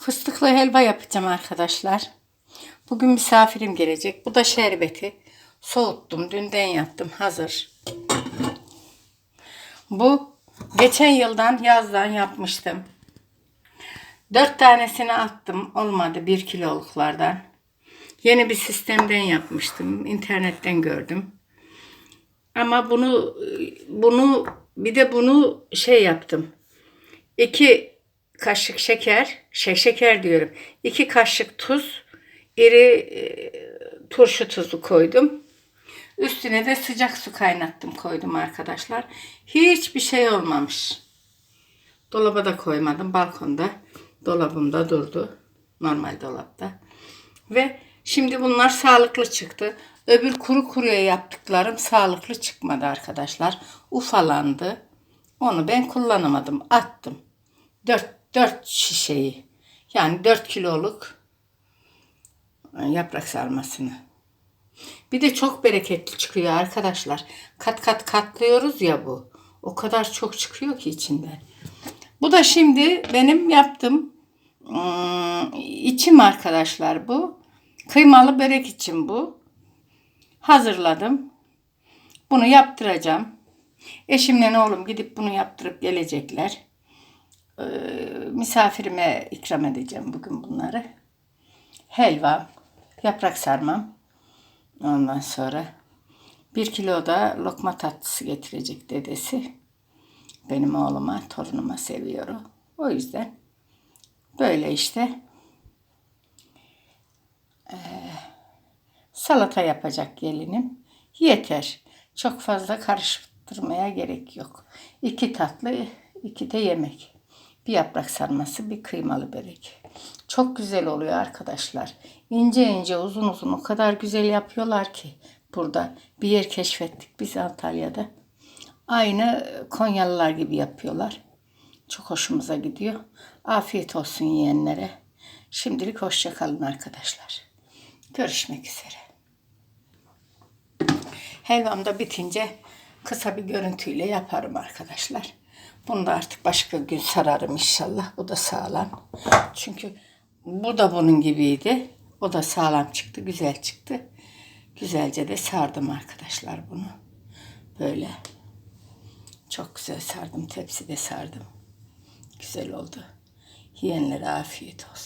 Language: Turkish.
Fıstıklı helva yapacağım arkadaşlar. Bugün misafirim gelecek. Bu da şerbeti. Soğuttum. Dünden yaptım. Hazır. Bu geçen yıldan yazdan yapmıştım. Dört tanesini attım. Olmadı bir kiloluklardan. Yeni bir sistemden yapmıştım. İnternetten gördüm. Ama bunu bunu bir de bunu şey yaptım. İki kaşık şeker, şey şeker diyorum. İki kaşık tuz, iri e, turşu tuzu koydum. Üstüne de sıcak su kaynattım koydum arkadaşlar. Hiçbir şey olmamış. Dolaba da koymadım. Balkonda, dolabımda durdu. Normal dolapta. Ve şimdi bunlar sağlıklı çıktı. Öbür kuru kuruya yaptıklarım sağlıklı çıkmadı arkadaşlar. Ufalandı. Onu ben kullanamadım. Attım. 4, 4 şişeyi. Yani 4 kiloluk e, yaprak sarmasını. Bir de çok bereketli çıkıyor arkadaşlar. Kat kat katlıyoruz ya bu. O kadar çok çıkıyor ki içinden. Bu da şimdi benim yaptığım ım, içim arkadaşlar bu. Kıymalı börek için bu. Hazırladım. Bunu yaptıracağım. Eşimle oğlum gidip bunu yaptırıp gelecekler. Misafirime ikram edeceğim bugün bunları. Helva, yaprak sarmam. Ondan sonra bir kilo da lokma tatlısı getirecek dedesi. Benim oğluma, torunuma seviyor o. O yüzden böyle işte Ee, salata yapacak gelinim. Yeter. Çok fazla karıştırmaya gerek yok. İki tatlı, iki de yemek. Bir yaprak sarması, bir kıymalı börek. Çok güzel oluyor arkadaşlar. İnce ince, uzun uzun o kadar güzel yapıyorlar ki burada. Bir yer keşfettik biz Antalya'da. Aynı Konyalılar gibi yapıyorlar. Çok hoşumuza gidiyor. Afiyet olsun yiyenlere. Şimdilik hoşça kalın arkadaşlar. Görüşmek üzere. Helvam da bitince kısa bir görüntüyle yaparım arkadaşlar. Bunu da artık başka gün sararım inşallah. Bu da sağlam. Çünkü bu da bunun gibiydi. O da sağlam çıktı, güzel çıktı. Güzelce de sardım arkadaşlar bunu. Böyle. Çok güzel sardım. Tepside sardım. Güzel oldu. Yiyenlere afiyet olsun.